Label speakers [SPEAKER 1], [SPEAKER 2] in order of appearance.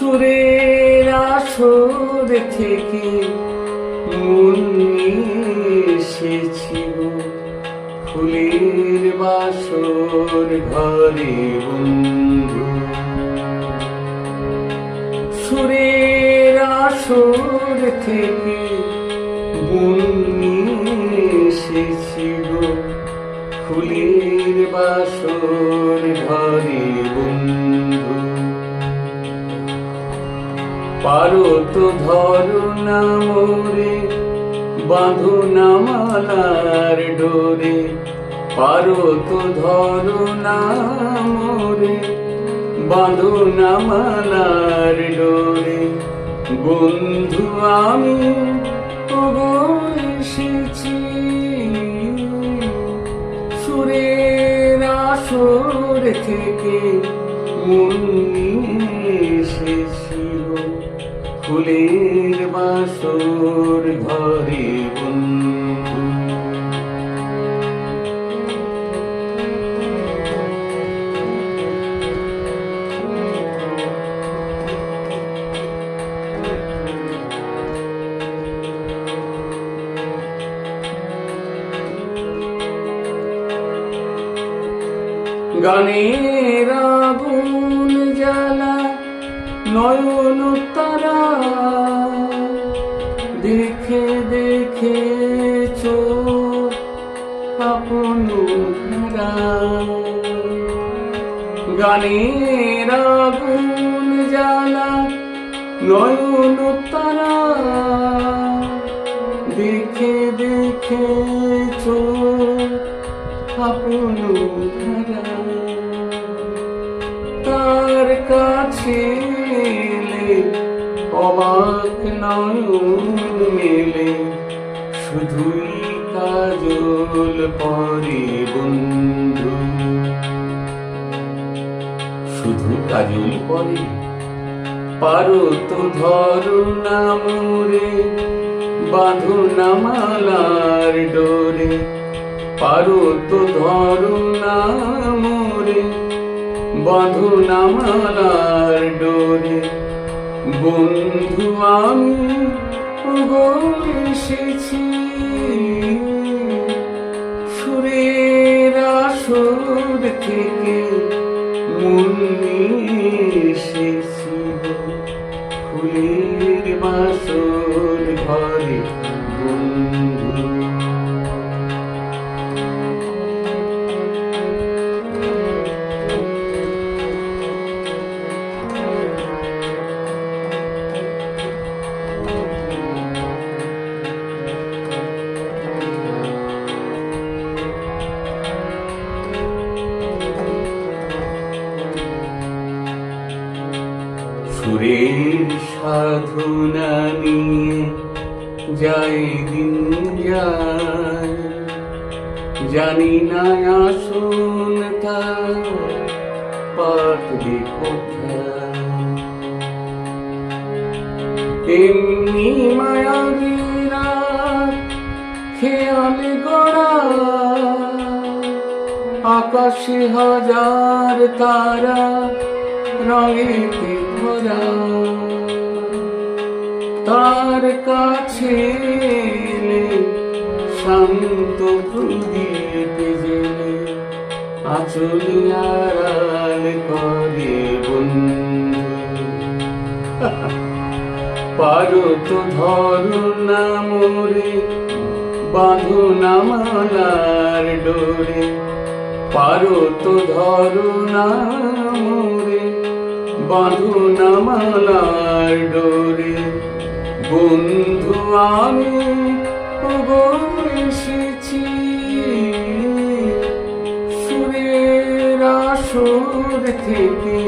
[SPEAKER 1] সুরের আসর থেকে মন এসেছি ফুলের বাসর ঘরে বন্ধু। সুরের আসর থেকে মন নিয়ে এসেছি ফুলের বাসর পারো তো ধরো না মোরে, বাঁধো না মালার ডোরে। পারো তো ধরো না মোরে, বাঁধো না মালার ডোরে। বন্ধু আমি এসেছি, সুরের আসর থেকে মন এসেছি। ফুলের বাসর ঘরে বন্ধু জ্বালা নয়ন তারা দেখে দেখে চোখ আপন গানের আগুন জ্বালা নয়ন তারা দেখে দেখে চোখ আপন তার কাছে এলে অবাক নয়ন মেলে শুধুই কাজল পরে বন্ধু শুধু কাজল পরে পারো তো ধরো না মোরে, বাঁধো না মালার ডোরে, পারো তো ধরো না মোরে, বাঁধো না মালার বন্ধু আমি এসেছি। সুরের আসর থেকে মন এসেছি ফুলের বাসর ঘরে সুরের সাধনা নিয়ে যাই দিন যায়। জানি না আসুন তার পাতবে কোথায় এমনি মায়াবীরা খেয়াল গড়া, আকাশে হাজার তারা রঙেতে তার কাছে শান্ত প্রদীপ জেলে আচল আড়াল করে পারো তো ধরো না মোরে বাঁধো না মালার ডোরে। পারো তো ধরো না মোরে বাঁধো না মালার ডোরে। বন্ধু আমি এসেছি। সুরের আসর থেকে